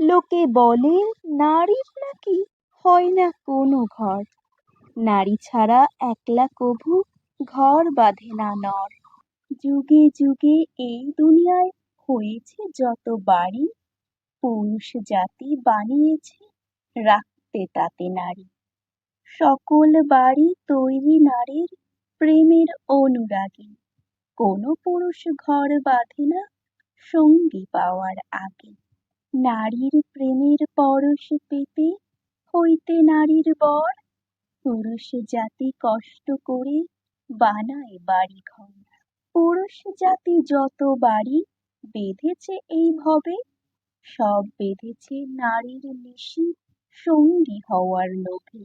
লোকে বলে নারীর নাকি হয় না কোনো ঘর। নারী ছাড়া একলা কভু ঘর বাঁধে না নর। যুগে যুগে এই দুনিয়ায় হয়েছে যত বাড়ি, পুরুষ জাতি বানিয়েছে রাখতে তাতে নারী। সকল বাড়ি তৈরি নারীর প্রেমের অনুরাগী। কোনো পুরুষ ঘর বাঁধে না সঙ্গী পাওয়ার আগে। নারীর প্রেমের পরশ পেতে হইতে নারীর বর। পুরুষ জাতি কষ্ট করে বানায় বাড়ি ঘর পুরুষ জাতি যত বাড়ি বেঁধেছে এই ভবে, সব বেঁধেছে নারীর নিশি সঙ্গী হওয়ার লোভে।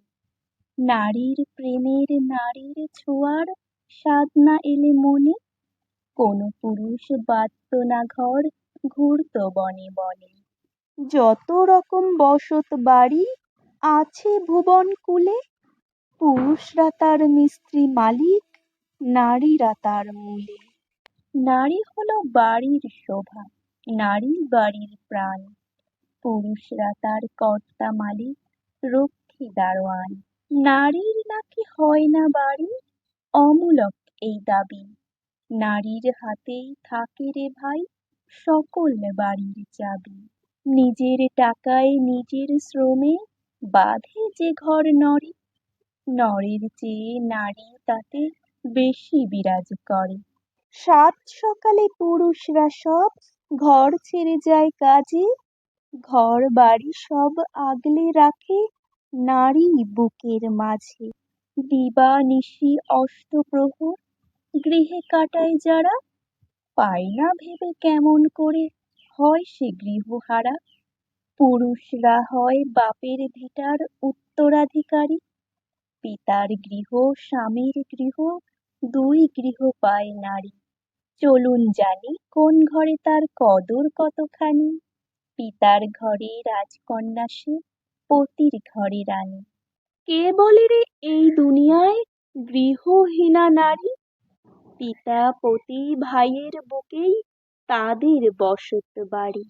নারীর প্রেমের নারীর ছোঁয়ার স্বাদ না এলে মনে, কোনো পুরুষ বাঁধত না ঘর ঘুরত বনে বনে। যত রকম বসত বাড়ি আছে ভুবন কুলে, পুরুষরা তার মিস্ত্রি মালিক, নারীরা তার মূলে। নারী হলো বাড়ির শোভা, নারী বাড়ির প্রাণ। পুরুষরা তার কর্তা মালিক, রক্ষী দারোয়ান। নারীর নাকি হয় না বাড়ি? অমূলক এই দাবি। নারীর হাতেই থাকে রে ভাই সকল বাড়ির চাবি। নিজের টাকায় নিজের শ্রমে বাঁধে যে ঘর নরে নরের চেয়ে নারী তাতে বেশি বিরাজ করে। সাত সকালে পুরুষরা সব ঘর ছেড়ে যায় কাজে। ঘর বাড়ি সব আগলে রাখে নারী বুকের মাঝে। দিবা নিশি অষ্টপ্রহর, গৃহে কাটায় যারা, পায় না ভেবে কেমন করে। হয় সে গৃহহারা পুরুষরা হয় বাপের ভিটার উত্তরাধিকারী। পিতার গৃহ, স্বামীর গৃহ, দুই গৃহ পায় নারী। চলুন জানি কোন ঘরে তার কদর কতখানি। পিতার ঘরে রাজকন্যা সে, পতির ঘরে রানী। কে বলে রে এই দুনিয়ায় গৃহহীনা নারী। পিতা, পতি, ভাইয়ের বুকেই তাদের বসত বাড়ি।